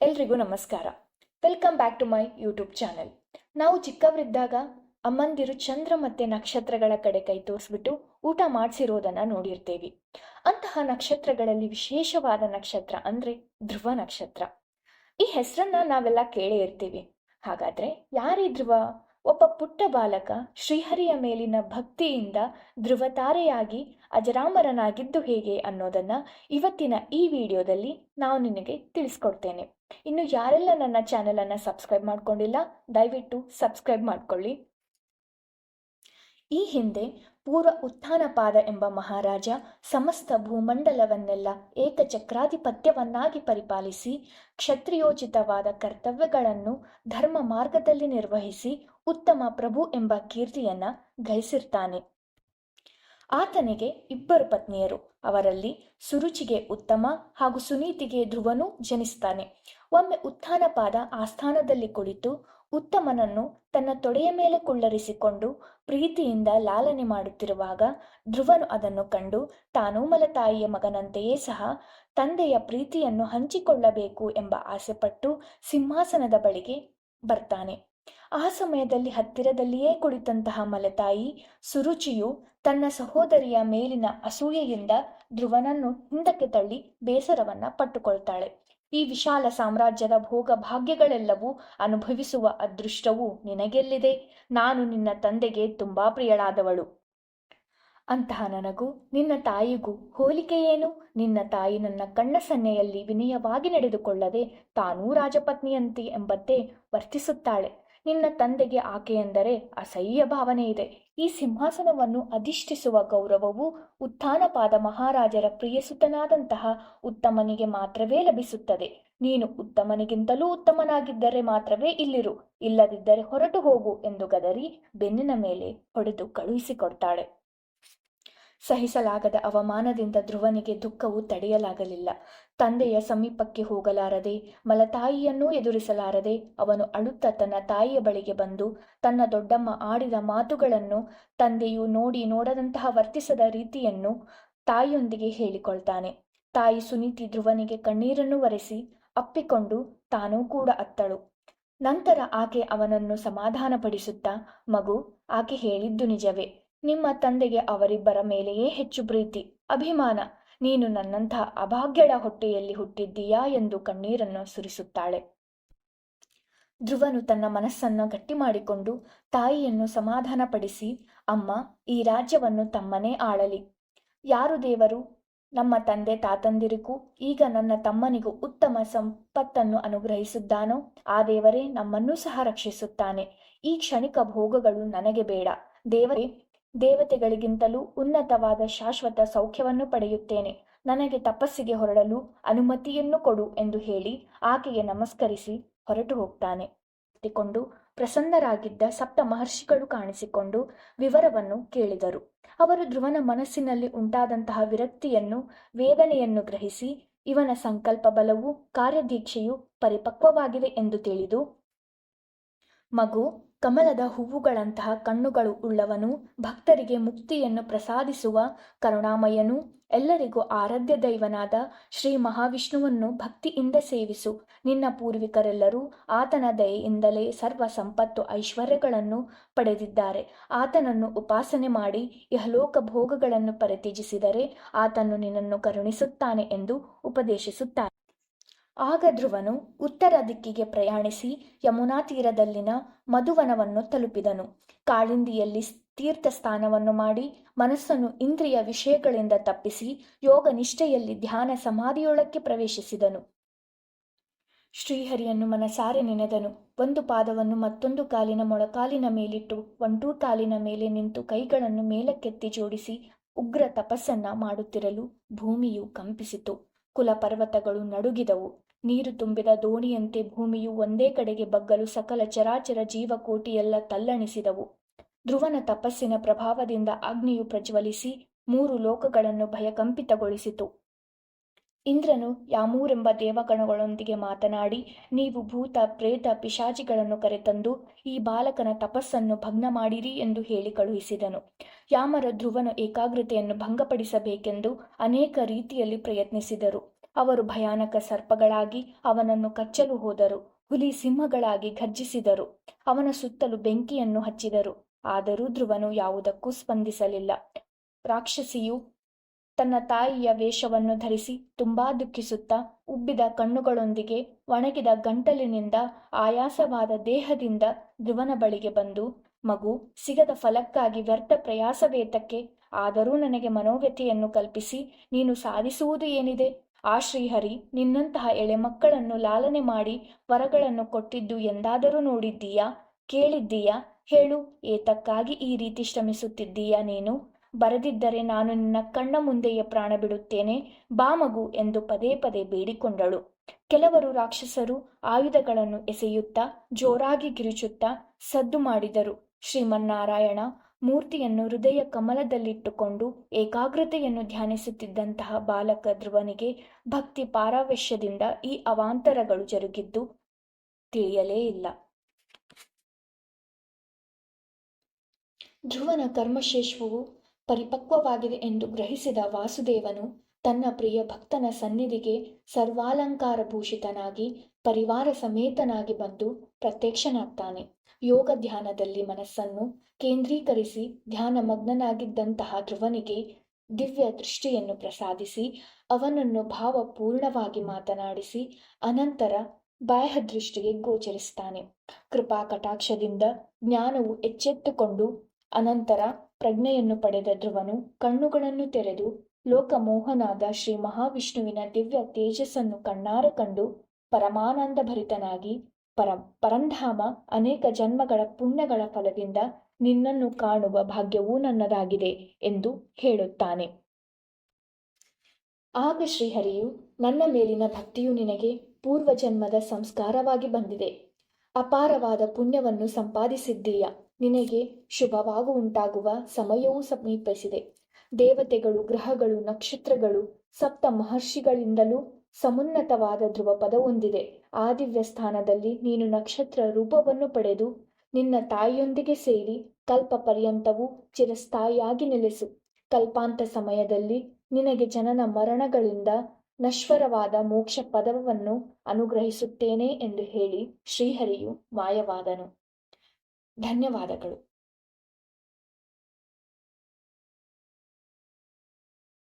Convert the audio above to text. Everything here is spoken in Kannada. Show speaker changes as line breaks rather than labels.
ಎಲ್ರಿಗೂ ನಮಸ್ಕಾರ. Welcome back to my YouTube channel ನಾವು ಚಿಕ್ಕವರಿದ್ದಾಗ ಅಮ್ಮಂದಿರು ಚಂದ್ರ ಮತ್ತೆ ನಕ್ಷತ್ರಗಳ ಕಡೆ ಕೈ ತೋರಿಸ್ಬಿಟ್ಟು ಊಟ ಮಾಡಿಸಿರೋದನ್ನ ನೋಡಿರ್ತೀವಿ. ಅಂತಹ ನಕ್ಷತ್ರಗಳಲ್ಲಿ ವಿಶೇಷವಾದ ನಕ್ಷತ್ರ ಅಂದ್ರೆ ಧ್ರುವ ನಕ್ಷತ್ರ. ಈ ಹೆಸರನ್ನ ನಾವೆಲ್ಲ ಕೇಳೇ ಇರ್ತೀವಿ. ಹಾಗಾದ್ರೆ ಯಾರೀ ಧ್ರುವ? ಒಬ್ಬ ಪುಟ್ಟ ಬಾಲಕ ಶ್ರೀಹರಿಯ ಮೇಲಿನ ಭಕ್ತಿಯಿಂದ ಧ್ರುವತಾರೆಯಾಗಿ ಅಜರಾಮರನಾಗಿದ್ದು ಹೇಗೆ ಅನ್ನೋದನ್ನ ಇವತ್ತಿನ ಈ ವಿಡಿಯೋದಲ್ಲಿ ನಾವು ನಿನಗೆ ತಿಳಿಸ್ಕೊಡ್ತೇನೆ. ಇನ್ನು ಯಾರೆಲ್ಲ ನನ್ನ ಚಾನೆಲನ್ನು ಸಬ್ಸ್ಕ್ರೈಬ್ ಮಾಡ್ಕೊಂಡಿಲ್ಲ, ದಯವಿಟ್ಟು ಸಬ್ಸ್ಕ್ರೈಬ್ ಮಾಡ್ಕೊಳ್ಳಿ. ಈ ಹಿಂದೆ ಪೂರ್ವ ಉತ್ಥಾನಪಾದ ಎಂಬ ಮಹಾರಾಜ ಸಮಸ್ತ ಭೂಮಂಡಲವನ್ನೆಲ್ಲ ಏಕಚಕ್ರಾಧಿಪತ್ಯವನ್ನಾಗಿ ಪರಿಪಾಲಿಸಿ, ಕ್ಷತ್ರಿಯೋಚಿತವಾದ ಕರ್ತವ್ಯಗಳನ್ನು ಧರ್ಮ ಮಾರ್ಗದಲ್ಲಿ ನಿರ್ವಹಿಸಿ ಉತ್ತಮ ಪ್ರಭು ಎಂಬ ಕೀರ್ತಿಯನ್ನ ಗಳಿಸಿರ್ತಾನೆ. ಆತನಿಗೆ ಇಬ್ಬರು ಪತ್ನಿಯರು. ಅವರಲ್ಲಿ ಸುರುಚಿಗೆ ಉತ್ತಮ ಹಾಗೂ ಸುನೀತಿಗೆ ಧ್ರುವನು ಜನಿಸ್ತಾನೆ. ಒಮ್ಮೆ ಉತ್ಥಾನಪಾದ ಆಸ್ಥಾನದಲ್ಲಿ ಕುಳಿತು ಉತ್ತಮನನ್ನು ತನ್ನ ತೊಡೆಯ ಮೇಲೆ ಕುಳ್ಳರಿಸಿಕೊಂಡು ಪ್ರೀತಿಯಿಂದ ಲಾಲನೆ ಮಾಡುತ್ತಿರುವಾಗ ಧ್ರುವನು ಅದನ್ನು ಕಂಡು ತಾನೂ ಮಲತಾಯಿಯ ಮಗನಂತೆಯೇ ಸಹ ತಂದೆಯ ಪ್ರೀತಿಯನ್ನು ಹಂಚಿಕೊಳ್ಳಬೇಕು ಎಂಬ ಆಸೆಪಟ್ಟು ಸಿಂಹಾಸನದ ಬಳಿಗೆ ಬರ್ತಾನೆ. ಆ ಸಮಯದಲ್ಲಿ ಹತ್ತಿರದಲ್ಲಿಯೇ ಕುಳಿತಂತಹ ಮಲತಾಯಿ ಸುರುಚಿಯು ತನ್ನ ಸಹೋದರಿಯ ಮೇಲಿನ ಅಸೂಯೆಯಿಂದ ಧ್ರುವನನ್ನು ಹಿಂದಕ್ಕೆ ತಳ್ಳಿ ಬೇಸರವನ್ನ ಪಟ್ಟುಕೊಳ್ತಾಳೆ. ಈ ವಿಶಾಲ ಸಾಮ್ರಾಜ್ಯದ ಭೋಗ ಭಾಗ್ಯಗಳೆಲ್ಲವೂ ಅನುಭವಿಸುವ ಅದೃಷ್ಟವು ನಿನಗೆಲ್ಲಿದೆ? ನಾನು ನಿನ್ನ ತಂದೆಗೆ ತುಂಬಾ ಪ್ರಿಯಳಾದವಳು. ಅಂತಹ ನನಗೂ, ನಿನ್ನ ತಾಯಿಗೂ ಹೋಲಿಕೆಯೇನು ನಿನ್ನ ತಾಯಿ ನನ್ನ ಕಣ್ಣ ಸನ್ನೆಯಲ್ಲಿ ವಿನಯವಾಗಿ ನಡೆದುಕೊಳ್ಳದೆ ತಾನೂ ರಾಜಪತ್ನಿಯಂತಿ ಎಂಬಂತೆ ವರ್ತಿಸುತ್ತಾಳೆ. ನಿನ್ನ ತಂದೆಗೆ ಆಕೆಯೆಂದರೆ ಅಸಹ್ಯ ಭಾವನೆ ಇದೆ. ಈ ಸಿಂಹಾಸನವನ್ನು ಅಧಿಷ್ಠಿಸುವ ಗೌರವವು ಉತ್ಥಾನಪಾದ ಮಹಾರಾಜರ ಪ್ರಿಯಸುತನಾದಂತಹ ಉತ್ತಮನಿಗೆ ಮಾತ್ರವೇ ಲಭಿಸುತ್ತದೆ. ನೀನು ಉತ್ತಮನಿಗಿಂತಲೂ ಉತ್ತಮನಾಗಿದ್ದರೆ ಮಾತ್ರವೇ ಇಲ್ಲಿರು. ಇಲ್ಲದಿದ್ದರೆ ಹೊರಟು ಹೋಗು ಎಂದು ಗದರಿ ಬೆನ್ನಿನ ಮೇಲೆ ಹೊಡೆದು ಕಳುಹಿಸಿಕೊಡ್ತಾಳೆ. ಸಹಿಸಲಾಗದ ಅವಮಾನದಿಂದ ಧ್ರುವನಿಗೆ ದುಃಖವು ತಡೆಯಲಾಗಲಿಲ್ಲ. ತಂದೆಯ ಸಮೀಪಕ್ಕೆ ಹೋಗಲಾರದೆ, ಮಲತಾಯಿಯನ್ನೂ ಎದುರಿಸಲಾರದೆ, ಅವನು ಅಳುತ್ತ ತನ್ನ ತಾಯಿಯ ಬಳಿಗೆ ಬಂದು ತನ್ನ ದೊಡ್ಡಮ್ಮ ಆಡಿದ ಮಾತುಗಳನ್ನು ತಂದೆಯು ನೋಡಿ ನೋಡದಂತಹ ವರ್ತಿಸದ ರೀತಿಯನ್ನು ತಾಯಿಯೊಂದಿಗೆ ಹೇಳಿಕೊಳ್ತಾನೆ. ತಾಯಿ ಸುನೀತಿ ಧ್ರುವನಿಗೆ ಕಣ್ಣೀರನ್ನು ಒರೆಸಿ ಅಪ್ಪಿಕೊಂಡು ತಾನೂ ಕೂಡ ಅತ್ತಳು. ನಂತರ ಆಕೆ ಅವನನ್ನು ಸಮಾಧಾನಪಡಿಸುತ್ತಾ, ಮಗು, ಆಕೆ ಹೇಳಿದ್ದು ನಿಜವೇ. ನಿಮ್ಮ ತಂದೆಗೆ ಅವರಿಬ್ಬರ ಮೇಲೆಯೇ ಹೆಚ್ಚು ಪ್ರೀತಿ, ಅಭಿಮಾನ. ನೀನು ನನ್ನಂಥ ಅಭಾಗ್ಯಳ ಹೊಟ್ಟೆಯಲ್ಲಿ ಹುಟ್ಟಿದ್ದೀಯಾ ಎಂದು ಕಣ್ಣೀರನ್ನು ಸುರಿಸುತ್ತಾಳೆ. ಧ್ರುವನು ತನ್ನ ಮನಸ್ಸನ್ನು ಗಟ್ಟಿ ಮಾಡಿಕೊಂಡು ತಾಯಿಯನ್ನು ಸಮಾಧಾನಪಡಿಸಿ, ಅಮ್ಮ, ಈ ರಾಜ್ಯವನ್ನು ತಮ್ಮನೇ ಆಳಲಿ. ಯಾರು ದೇವರು? ನಮ್ಮ ತಂದೆ ತಾತಂದಿರಿಗೂ, ಈಗ ನನ್ನ ತಮ್ಮನಿಗೂ ಉತ್ತಮ ಸಂಪತ್ತನ್ನು ಅನುಗ್ರಹಿಸಿದ್ದಾನೋ ಆ ದೇವರೇ ನಮ್ಮನ್ನೂ ಸಹ ರಕ್ಷಿಸುತ್ತಾನೆ. ಈ ಕ್ಷಣಿಕ ಭೋಗಗಳು ನನಗೆ ಬೇಡ. ದೇವರೇ ದೇವತೆಗಳಿಗಿಂತಲೂ ಉನ್ನತವಾದ ಶಾಶ್ವತ ಸೌಖ್ಯವನ್ನು ಪಡೆಯುತ್ತೇನೆ. ನನಗೆ ತಪಸ್ಸಿಗೆ ಹೊರಡಲು ಅನುಮತಿಯನ್ನು ಕೊಡು ಎಂದು ಹೇಳಿ ಆಕೆಗೆ ನಮಸ್ಕರಿಸಿ ಹೊರಟು ಹೋಗ್ತಾನೆ. ಕೊಂಡು ಪ್ರಸನ್ನರಾಗಿದ್ದ ಸಪ್ತ ಮಹರ್ಷಿಗಳು ಕಾಣಿಸಿಕೊಂಡು ವಿವರವನ್ನು ಕೇಳಿದರು. ಅವರು ಧ್ರುವನ ಮನಸ್ಸಿನಲ್ಲಿ ಉಂಟಾದಂತಹ ವಿರಕ್ತಿಯನ್ನು, ವೇದನೆಯನ್ನು ಗ್ರಹಿಸಿ, ಇವನ ಸಂಕಲ್ಪ ಬಲವು ಕಾರ್ಯದೀಕ್ಷೆಯು ಪರಿಪಕ್ವವಾಗಿದೆ ಎಂದು ತಿಳಿದು, ಮಗು ಕಮಲದ ಹೂವುಗಳಂತಹ ಕಣ್ಣುಗಳು ಉಳ್ಳವನು, ಭಕ್ತರಿಗೆ ಮುಕ್ತಿಯನ್ನು ಪ್ರಸಾದಿಸುವ ಕರುಣಾಮಯನು, ಎಲ್ಲರಿಗೂ ಆರಾಧ್ಯ ದೈವನಾದ ಶ್ರೀ ಮಹಾವಿಷ್ಣುವನ್ನು ಭಕ್ತಿಯಿಂದ ಸೇವಿಸು. ನಿನ್ನ ಪೂರ್ವಿಕರೆಲ್ಲರೂ ಆತನ ದಯೆಯಿಂದಲೇ ಸರ್ವ ಸಂಪತ್ತು ಐಶ್ವರ್ಯಗಳನ್ನು ಪಡೆದಿದ್ದಾರೆ. ಆತನನ್ನು ಉಪಾಸನೆ ಮಾಡಿ ಇಹಲೋಕ ಭೋಗಗಳನ್ನು ಪರಿತ್ಯಜಿಸಿದರೆ ಆತನು ನಿನ್ನನ್ನು ಕರುಣಿಸುತ್ತಾನೆ ಎಂದು ಉಪದೇಶಿಸುತ್ತಾನೆ. ಆಗ ಧ್ರುವನು ಉತ್ತರ ದಿಕ್ಕಿಗೆ ಪ್ರಯಾಣಿಸಿ ಯಮುನಾ ತೀರದಲ್ಲಿನ ಮಧುವನವನ್ನು ತಲುಪಿದನು. ಕಾಳಿಂದಿಯಲ್ಲಿ ತೀರ್ಥ ಸ್ಥಾನವನ್ನು ಮಾಡಿ ಮನಸ್ಸನ್ನು ಇಂದ್ರಿಯ ವಿಷಯಗಳಿಂದ ತಪ್ಪಿಸಿ ಯೋಗ ನಿಷ್ಠೆಯಲ್ಲಿ ಧ್ಯಾನ ಸಮಾಧಿಯೊಳಕ್ಕೆ ಪ್ರವೇಶಿಸಿದನು. ಶ್ರೀಹರಿಯನ್ನು ಮನಸಾರೆ ನೆನೆದನು. ಒಂದು ಪಾದವನ್ನು ಮತ್ತೊಂದು ಕಾಲಿನ ಮೊಳಕಾಲಿನ ಮೇಲಿಟ್ಟು ಒಂಟೂ ಕಾಲಿನ ಮೇಲೆ ನಿಂತು ಕೈಗಳನ್ನು ಮೇಲಕ್ಕೆತ್ತಿ ಜೋಡಿಸಿ ಉಗ್ರ ತಪಸ್ಸನ್ನ ಮಾಡುತ್ತಿರಲು ಭೂಮಿಯು ಕಂಪಿಸಿತು. ಕುಲ ಪರ್ವತಗಳು ನಡುಗಿದವು. ನೀರು ತುಂಬಿದ ದೋಣಿಯಂತೆ ಭೂಮಿಯು ಒಂದೇ ಕಡೆಗೆ ಬಗ್ಗಲು ಸಕಲ ಚರಾಚರ ಜೀವಕೋಟಿಯೆಲ್ಲ ತಲ್ಲಣಿಸಿದವು. ಧ್ರುವನ ತಪಸ್ಸಿನ ಪ್ರಭಾವದಿಂದ ಅಗ್ನಿಯು ಪ್ರಜ್ವಲಿಸಿ ಮೂರು ಲೋಕಗಳನ್ನು ಭಯಕಂಪಿತಗೊಳಿಸಿತು. ಇಂದ್ರನು ಯಾಮೂರೆಂಬ ದೇವಗಣಗಳೊಂದಿಗೆ ಮಾತನಾಡಿ, ನೀವು ಭೂತ, ಪ್ರೇತ, ಪಿಶಾಚಿಗಳನ್ನು ಕರೆತಂದು ಈ ಬಾಲಕನ ತಪಸ್ಸನ್ನು ಭಗ್ನ ಮಾಡಿರಿ ಎಂದು ಹೇಳಿ ಕಳುಹಿಸಿದನು. ಯಾಮರ ಧ್ರುವನ ಏಕಾಗ್ರತೆಯನ್ನು ಭಂಗಪಡಿಸಬೇಕೆಂದು ಅನೇಕ ರೀತಿಯಲ್ಲಿ ಪ್ರಯತ್ನಿಸಿದರು. ಅವರು ಭಯಾನಕ ಸರ್ಪಗಳಾಗಿ ಅವನನ್ನು ಕಚ್ಚಲು ಹೋದರು, ಹುಲಿ ಸಿಂಹಗಳಾಗಿ ಘರ್ಜಿಸಿದರು, ಅವನ ಸುತ್ತಲೂ ಬೆಂಕಿಯನ್ನು ಹಚ್ಚಿದರು. ಆದರೂ ಧ್ರುವನು ಯಾವುದಕ್ಕೂ ಸ್ಪಂದಿಸಲಿಲ್ಲ. ರಾಕ್ಷಸಿಯು ತನ್ನ ತಾಯಿಯ ವೇಷವನ್ನು ಧರಿಸಿ ತುಂಬಾ ದುಃಖಿಸುತ್ತಾ ಉಬ್ಬಿದ ಕಣ್ಣುಗಳೊಂದಿಗೆ ಒಣಗಿದ ಗಂಟಲಿನಿಂದ ಆಯಾಸವಾದ ದೇಹದಿಂದ ಧ್ರುವನ ಬಳಿಗೆ ಬಂದು, ಮಗು, ಸಿಗದ ಫಲಕ್ಕಾಗಿ ವ್ಯರ್ಥ ಪ್ರಯಾಸವೇತಕ್ಕೆ? ಆದರೂ ನನಗೆ ಮನೋವ್ಯಥೆಯನ್ನು ಕಲ್ಪಿಸಿ ನೀನು ಸಾಧಿಸುವುದು ಏನಿದೆ? ಆ ಶ್ರೀಹರಿ ನಿನ್ನಂತಹ ಎಳೆ ಮಕ್ಕಳನ್ನು ಲಾಲನೆ ಮಾಡಿ ವರಗಳನ್ನು ಕೊಟ್ಟಿದ್ದು ಎಂದಾದರೂ ನೋಡಿದ್ದೀಯಾ? ಕೇಳಿದ್ದೀಯಾ? ಹೇಳು, ಏತಕ್ಕಾಗಿ ಈ ರೀತಿ ಶ್ರಮಿಸುತ್ತಿದ್ದೀಯಾ ನೀನು? ಬರದಿದ್ದರೆ ನಾನು ನಿನ್ನ ಕಣ್ಣ ಮುಂದೆಯೇ ಪ್ರಾಣ ಬಿಡುತ್ತೇನೆ, ಬಾ ಮಗು ಎಂದು ಪದೇ ಪದೇ ಬೇಡಿಕೊಂಡಳು. ಕೆಲವರು ರಾಕ್ಷಸರು ಆಯುಧಗಳನ್ನು ಎಸೆಯುತ್ತಾ, ಜೋರಾಗಿ ಗಿರಿಚುತ್ತಾ ಸದ್ದು ಮಾಡಿದರು. ಶ್ರೀಮನ್ನಾರಾಯಣ ಮೂರ್ತಿಯನ್ನು ಹೃದಯ ಕಮಲದಲ್ಲಿಟ್ಟುಕೊಂಡು ಏಕಾಗ್ರತೆಯನ್ನು ಧ್ಯಾನಿಸುತ್ತಿದ್ದಂತಹ ಬಾಲಕ ಧ್ರುವನಿಗೆ ಭಕ್ತಿ ಪಾರಾವಶ್ಯದಿಂದ ಈ ಅವಾಂತರಗಳು ಜರುಗಿದ್ದು ತಿಳಿಯಲೇ ಇಲ್ಲ. ಧ್ರುವನ ಕರ್ಮಶೇಷವು ಪರಿಪಕ್ವವಾಗಿದೆ ಎಂದು ಗ್ರಹಿಸಿದ ವಾಸುದೇವನು ತನ್ನ ಪ್ರಿಯ ಭಕ್ತನ ಸನ್ನಿಧಿಗೆ ಸರ್ವಾಲಂಕಾರಭೂಷಿತನಾಗಿ ಪರಿವಾರ ಸಮೇತನಾಗಿ ಬಂದು ಪ್ರತ್ಯಕ್ಷನಾಗ್ತಾನೆ. ಯೋಗ ಧ್ಯಾನದಲ್ಲಿ ಮನಸ್ಸನ್ನು ಕೇಂದ್ರೀಕರಿಸಿ ಧ್ಯಾನ ಮಗ್ನನಾಗಿದ್ದಂತಹ ಧ್ರುವನಿಗೆ ದಿವ್ಯ ದೃಷ್ಟಿಯನ್ನು ಪ್ರಸಾದಿಸಿ, ಅವನನ್ನು ಭಾವಪೂರ್ಣವಾಗಿ ಮಾತನಾಡಿಸಿ, ಅನಂತರ ಬಾಹ್ಯ ದೃಷ್ಟಿಗೆ ಗೋಚರಿಸ್ತಾನೆ. ಕೃಪಾ ಕಟಾಕ್ಷದಿಂದ ಜ್ಞಾನವು ಎಚ್ಚೆತ್ತುಕೊಂಡು ಅನಂತರ ಪ್ರಜ್ಞೆಯನ್ನು ಪಡೆದ ಧ್ರುವನು ಕಣ್ಣುಗಳನ್ನು ತೆರೆದು ಲೋಕಮೋಹನಾದ ಶ್ರೀ ಮಹಾವಿಷ್ಣುವಿನ ದಿವ್ಯ ತೇಜಸ್ಸನ್ನು ಕಣ್ಣಾರ ಕಂಡು ಪರಮಾನಂದ ಭರಿತನಾಗಿ ಪರ, ಪರಂಧಾಮ ಅನೇಕ ಜನ್ಮಗಳ ಪುಣ್ಯಗಳ ಫಲದಿಂದ ನಿನ್ನನ್ನು ಕಾಣುವ ಭಾಗ್ಯವೂ ನನ್ನದಾಗಿದೆ ಎಂದು ಹೇಳುತ್ತಾನೆ. ಆಗ ಶ್ರೀಹರಿಯು, ನನ್ನ ಮೇಲಿನ ಭಕ್ತಿಯು ನಿನಗೆ ಪೂರ್ವಜನ್ಮದ ಸಂಸ್ಕಾರವಾಗಿ ಬಂದಿದೆ. ಅಪಾರವಾದ ಪುಣ್ಯವನ್ನು ಸಂಪಾದಿಸಿದ್ದೀಯ? ನಿನಗೆ ಶುಭವಾಗು ಉಂಟಾಗುವ ಸಮಯವೂ ಸಮೀಪಿಸಿದೆ. ದೇವತೆಗಳು, ಗ್ರಹಗಳು, ನಕ್ಷತ್ರಗಳು, ಸಪ್ತ ಮಹರ್ಷಿಗಳಿಂದಲೂ ಸಮುನ್ನತವಾದ ಧ್ರುವ ಪದವೊಂದಿದೆ ಆ ದಿವ್ಯ ಸ್ಥಾನದಲ್ಲಿ ನೀನು ನಕ್ಷತ್ರ ರೂಪವನ್ನು ಪಡೆದು ನಿನ್ನ ತಾಯಿಯೊಂದಿಗೆ ಸೇರಿ ಕಲ್ಪ ಪರ್ಯಂತವೂ ಚಿರಸ್ಥಾಯಿಯಾಗಿ ನೆಲೆಸು. ಕಲ್ಪಾಂತ ಸಮಯದಲ್ಲಿ ನಿನಗೆ ಜನನ ಮರಣಗಳಿಂದ ನಶ್ವರವಾದ ಮೋಕ್ಷ ಪದವನ್ನು ಅನುಗ್ರಹಿಸುತ್ತೇನೆ ಎಂದು ಹೇಳಿ ಶ್ರೀಹರಿಯು ಮಾಯವಾದನು. ಧನ್ಯವಾದಗಳು.